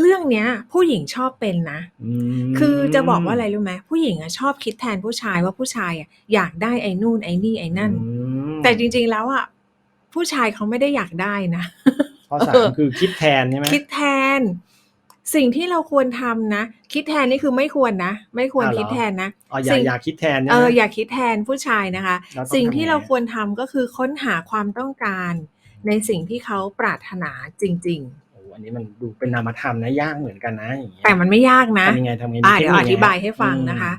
เรื่องเนี้ยผู้หญิงชอบเป็นนะ อืมคือจะบอกว่าอะไรรู้ไหม ผู้หญิงอะชอบคิดแทนผู้ชายว่าผู้ชายอะอยากได้ไอ้นู่นไอ้นี่ไอ้นั่นอืมแต่จริง ๆ แล้วอะผู้ชายเขาไม่ได้อยากได้นะ ข้อสาเอมอ คือคิดแทนใช่ไหมคิดแทน สิ่งที่เราควรทำนะ คิดแทนนี่คือไม่ควรนะ ไม่ควรอ้าวเหรอคิดแทนนะ อ๋ออย่าสิ่ง อย่าคิดแทนใช่เอไหมอ อย่าคิดแทนผู้ชายนะคะ เราต้องสิ่งทำที่ไงเราอะควรทำก็คือค้นหาความต้องการในสิ่งที่เขาปรารถนาจริงโอ้อันนี้มันดูเป็นนามธรรมนะยากเหมือนกันนะอย่างเงี้ๆยแต่มันไม่ยากนะทำยังไงทำยังไงอ่ามีเดี๋ยวทอคนิคธิบายไงให้ฟังอืมนะคะ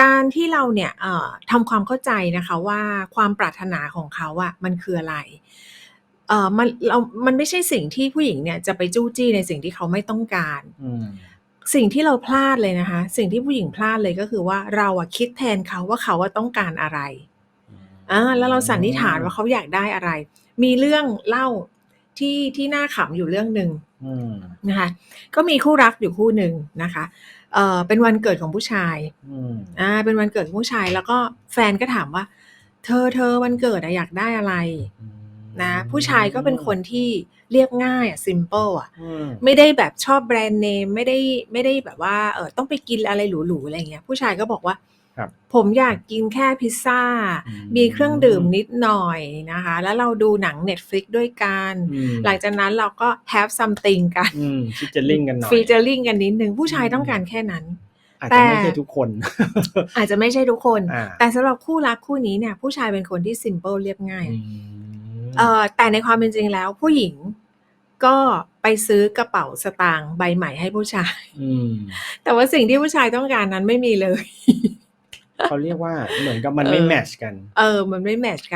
การที่เราเนี่ยเอ่อทำความเข้าใจนะคะว่าความปรารถนาของเขาอะมันคืออะไรเอ่อมันเรามันไม่ใช่สิ่งที่ผู้หญิงเนี่ยจะไปจู้จี้ในสิ่งที่เขาไม่ต้องการอืมสิ่งที่เราพลาดเลยนะคะ สิ่งที่ผู้หญิงพลาดเลยก็คือว่าเราอะคิดแทนเขาว่าเขาอะต้องการอะไรอ่าแล้วเราสันนิษฐานว่าเขาอยากได้อะไร มีเรื่องเล่า ที่ที่น่าขำอยู่เรื่องหนึ่งอืมนะคะ ก็มีคู่รักอยู่คู่หนึ่งนะคะเอ่อเป็นวันเกิดของผู้ชายอืมอ่าเป็นวันเกิดของผู้ชาย แล้วก็แฟนก็ถามว่า เธอเธอวันเกิดอะอยากได้อะไรอืมนะผู้ชายก็เป็นคนที่เรียบง่ายอะ simple อะอืมไม่ได้แบบชอบแบรนด์เนมไม่ได้ไม่ได้แบบว่าเออต้องไปกินอะไรหรูๆอะไรอย่างเงี้ยผู้ชายก็บอกว่าครับ ผมอยากกินแค่พิซซ่าอืมมีเครื่องดื่มนิดหน่อยนะคะ แล้วเราดูหนัง Netflix ด้วยกันอืมหลังจากนั้นเราก็ have something กันอืมฟิชเจอริงกันหน่อยฟีเจอริงกันนิดนึงผู้ชายต้องการแค่นั้นอาจแต่จะไม่ใช่ทุกคน อาจจะไม่ใช่ทุกคนอ่าแต่สำหรับคู่รักคู่นี้เนี่ย ผู้ชายเป็นคนที่ simple เรียบง่ายอืมเอ่อแต่ในความเป็นจริงแล้วผู้หญิงก็ไปซื้อกระเป๋าสตางค์ใบใหม่ให้ผู้ชายอืมแต่ว่าสิ่งที่ผู้ชายต้องการนั้นไม่มีเลย เขาเรียกว่าเหมือนกับมันเออไม่แมทชกัน เออ มันไม่แมทช์กัน